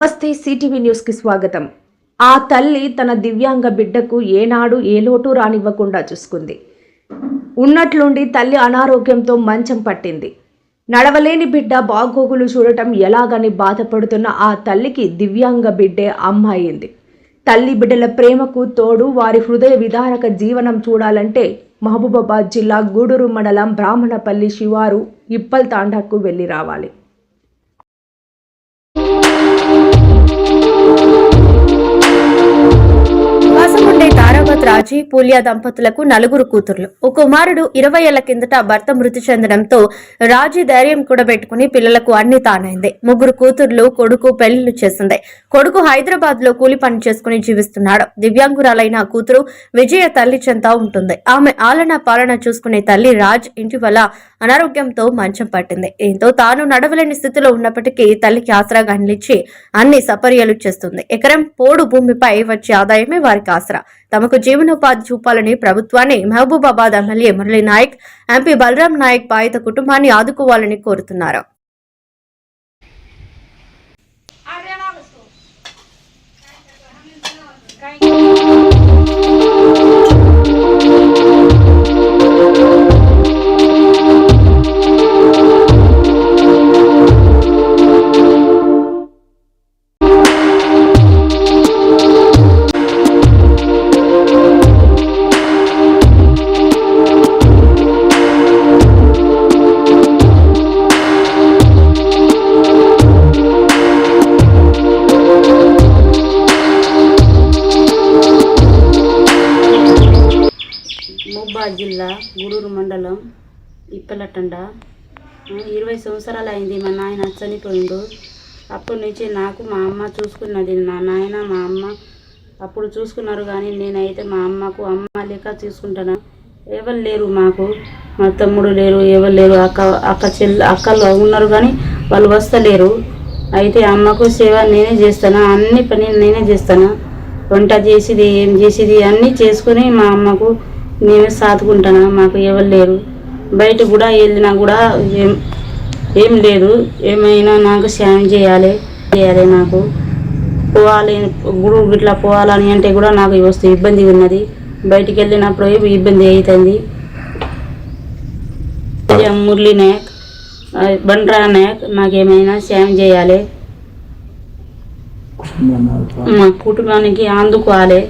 నమస్తే సిటీవీ న్యూస్కి స్వాగతం. ఆ తల్లి తన దివ్యాంగ బిడ్డకు ఏనాడు ఏ లోటు రానివ్వకుండా చూసుకుంది. ఉన్నట్లుండి తల్లి అనారోగ్యంతో మంచం పట్టింది. నడవలేని బిడ్డ బాగోగులు చూడటం ఎలాగని బాధపడుతున్న ఆ తల్లికి దివ్యాంగ బిడ్డే అమ్మ అయింది తల్లి బిడ్డల ప్రేమకు తోడు వారి హృదయ విదారక జీవనం చూడాలంటే మహబూబాబాద్ జిల్లా గూడూరు మండలం బ్రాహ్మణపల్లి శివారు ఇప్పల్ తాండాకు వెళ్ళి రావాలి. రాజీ పూలియా దంపతులకు నలుగురు కూతుర్లు. ఓ కుమారుడు ఇరవై ఏళ్ళ కిందట భర్త మృతి చెందడంతో రాజీ ధైర్యం కూడా పెట్టుకుని పిల్లలకు అన్ని తానైంది. ముగ్గురు కూతుర్లు కొడుకు పెళ్ళిళ్ళు చేసింది. కొడుకు హైదరాబాద్లో కూలి పని చేసుకుని జీవిస్తున్నాడు. దివ్యాంగురాలైన కూతురు విజయ తల్లి చెంత ఉంటుంది. ఆమె ఆలన పాలన చూసుకునే తల్లి రాజ్ ఇంటి వల్ల అనారోగ్యంతో మంచం పట్టింది. దీంతో తాను నడవలేని స్థితిలో ఉన్నప్పటికీ తల్లికి ఆసరాగా నిలిచి అన్ని సపర్యలు చేస్తుంది. ఎకరం పోడు భూమిపై వచ్చే ఆదాయమే వారికి ఆసరా. తమకు జీవనోపాధి చూపాలని ప్రభుత్వాన్ని మహబూబాబాద్ ఎమ్మెల్యే మురళీ నాయక్ ఎంపీ బలరాం నాయక్ బాధిత కుటుంబాన్ని ఆదుకోవాలని కోరుతున్నారు. ముబ్బాద్ జిల్లా గూడూరు మండలం ఇప్పలటండ. ఇరవై సంవత్సరాలు అయింది మా నాయన చనిపోయిండు. అప్పటి నుంచి నాకు మా అమ్మ చూసుకున్నది. నా నాయన మా అమ్మ అప్పుడు చూసుకున్నారు కానీ నేనైతే మా అమ్మకు అమ్మ లెక్క చూసుకుంటాను. ఎవరు లేరు మాకు. మా తమ్ముడు లేరు ఎవరు లేరు. అక్క అక్క చెల్లి అక్కలు ఉన్నారు కానీ వాళ్ళు వస్తలేరు. అయితే అమ్మకు సేవ నేనే చేస్తాను. అన్ని పని నేనే చేస్తాను. వంట చేసేది ఏం చేసేది అన్నీ చేసుకుని మా అమ్మకు నేనే సాదుకుంటాను? మాకు ఎవరు లేరు. బయట కూడా వెళ్ళినా కూడా ఏం ఏం లేదు. ఏమైనా నాకు సాయం చేయాలి చేయాలి నాకు. పోవాలి గుడు ఇట్లా పోవాలని అంటే కూడా నాకు వస్తు ఇబ్బంది ఉన్నది. బయటికి వెళ్ళినప్పుడు ఇబ్బంది అవుతుంది మురళీ నాయక్ బండ్రా నాయక్ నాకేమైనా సాయం చేయాలి. మా కుటుంబానికి అందుకోవాలి.